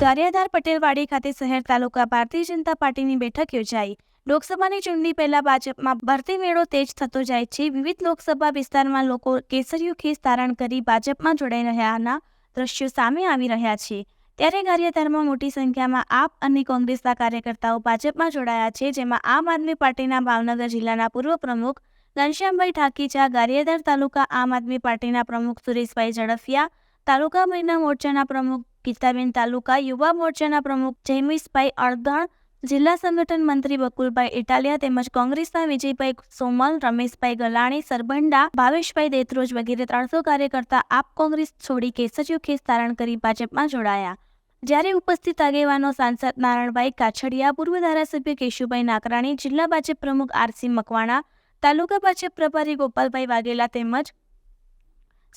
ગારિયાધાર પટેલવાડી ખાતે શહેર તાલુકા ભારતીય જનતા પાર્ટીની બેઠક યોજાઈ. લોકસભાની ચૂંટણી પહેલા ભાજપમાં ભરતી મેળો તેજ થતો જાય છે. વિવિધ લોકસભા વિસ્તારમાં લોકો કેસરીયું ખીસ ધારણ કરી ભાજપમાં જોડાઈ રહ્યાના દ્રશ્યો સામે આવી રહ્યા છે. ત્યારે ગારિયાધારમાં મોટી સંખ્યામાં આપ અને કોંગ્રેસના કાર્યકર્તાઓ ભાજપમાં જોડાયા છે, જેમાં આમ આદમી પાર્ટીના ભાવનગર જિલ્લાના પૂર્વ પ્રમુખ ઘનશ્યામભાઈ ઠાકીચા, ગારિયાધાર તાલુકા આમ આદમી પાર્ટીના પ્રમુખ સુરેશભાઈ ઝડફિયા, તાલુકા મહિલા મોરચાના પ્રમુખ ગીતાબેન તાલુકા યુવા મોરચાના પ્રમુખ જયમીશભાઈ અડધણ જિલ્લા સંગઠન મંત્રી બકુલભાઈ ઇટાલિયા તેમજ કોંગ્રેસના વિજયભાઈ સોમલ, રમેશભાઈ ગલાણી, સરબંડા, ભાવેશભાઈ દેત્રોજ વગેરે ત્રણસો કાર્યકર્તા આપ કોંગ્રેસ છોડી કેસરીયું ખેસ ધારણ કરી ભાજપમાં જોડાયા. જ્યારે ઉપસ્થિત આગેવાનો સાંસદ નારાયણભાઈ કાછડિયા, પૂર્વ ધારાસભ્ય કેશુભાઈ નાકરાણી, જિલ્લા ભાજપ પ્રમુખ આરસી મકવાણા, તાલુકા ભાજપ પ્રભારી ગોપાલભાઈ વાઘેલા તેમજ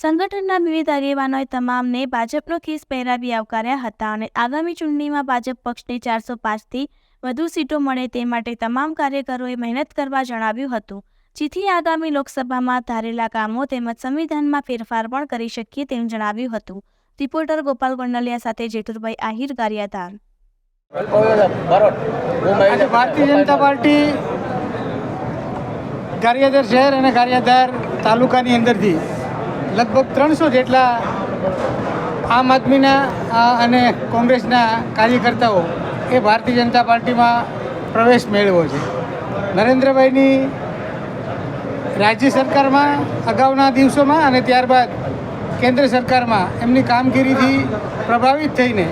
સંગઠનના વિવિધ આગેવાનોએ તમામને ભાજપનો ખીસ પહેરાવી આવકાર્યા હતા અને આગામી ચૂંટણીમાં ભાજપ પક્ષને ચારસો પાંચથી વધુ સીટો મળે તે માટે તમામ કાર્યકરોએ મહેનત કરવા જણાવ્યું હતું. જેથી આગામી લોકસભામાં ધારેલા કામો તેમજ સંવિધાનમાં ફેરફાર પણ કરી શકીએ તેમ જણાવ્યું હતું. રિપોર્ટર ગોપાલ ગોંડલિયા સાથે જેઠુરભાઈ આહિર ગારિયાધાર. ભારતીય જનતા પાર્ટી ગારિયાધાર શહેર અને ગારિયાધાર તાલુકાની અંદરથી લગભગ ત્રણસો જેટલા આમ આદમીના અને કોંગ્રેસના કાર્યકર્તાઓ એ ભારતીય જનતા પાર્ટીમાં પ્રવેશ મેળવ્યો છે. નરેન્દ્રભાઈની રાજ્ય સરકારમાં અગાઉના દિવસોમાં અને ત્યારબાદ કેન્દ્ર સરકારમાં એમની કામગીરીથી પ્રભાવિત થઈને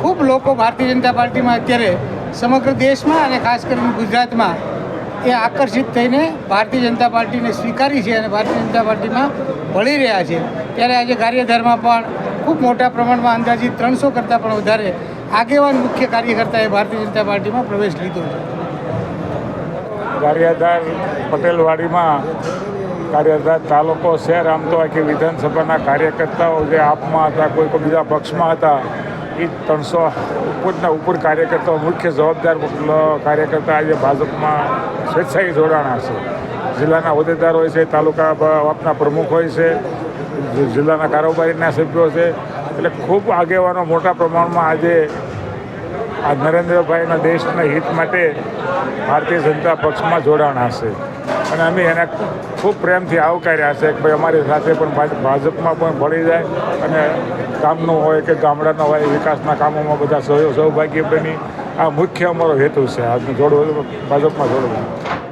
ખૂબ લોકો ભારતીય જનતા પાર્ટીમાં અત્યારે સમગ્ર દેશમાં અને ખાસ કરીને ગુજરાતમાં એ આકર્ષિત થઈને ભારતીય જનતા પાર્ટીને સ્વીકારી છે અને ભારતીય જનતા પાર્ટીમાં ભળી રહ્યા છે. ત્યારે આજે કાર્યધારમાં પણ ખૂબ મોટા પ્રમાણમાં અંદાજિત ત્રણસો કરતાં પણ વધારે આગેવાન મુખ્ય કાર્યકર્તાએ ભારતીય જનતા પાર્ટીમાં પ્રવેશ લીધો છે. કાર્યાધાર પટેલવાડીમાં ગારિયાધાર તાલુકો શહેર આમ તો આખી વિધાનસભાના કાર્યકર્તાઓ જે આપમાં હતા, કોઈ કોઈ બીજા પક્ષમાં હતા એ ત્રણસો ઉપરના ઉપર કાર્યકર્તાઓ મુખ્ય જવાબદાર કાર્યકર્તા આજે ભાજપમાં સ્વેચ્છાએ જોડાણા છે. જિલ્લાના હોદ્દેદાર હોય છે, તાલુકા આપના પ્રમુખ હોય છે જિલ્લાના કારોબારીના સભ્યો છે. એટલે ખૂબ આગેવાનો મોટા પ્રમાણમાં આજે આ નરેન્દ્રભાઈના દેશના હિત માટે ભારતીય જનતા પક્ષમાં જોડાણ હશે અને અમે એને ખૂબ પ્રેમથી આવકાર્યા છે કે ભાઈ અમારી સાથે પણ ભાજ- ભાજપમાં પણ ભળી જાય અને ગામનું હોય કે ગામડાના હોય, વિકાસના કામોમાં બધા સહયોગ સૌભાગ્ય બની. આ મુખ્ય અમારો હેતુ છે. આજનું જોડવું, ભાજપમાં જોડવું.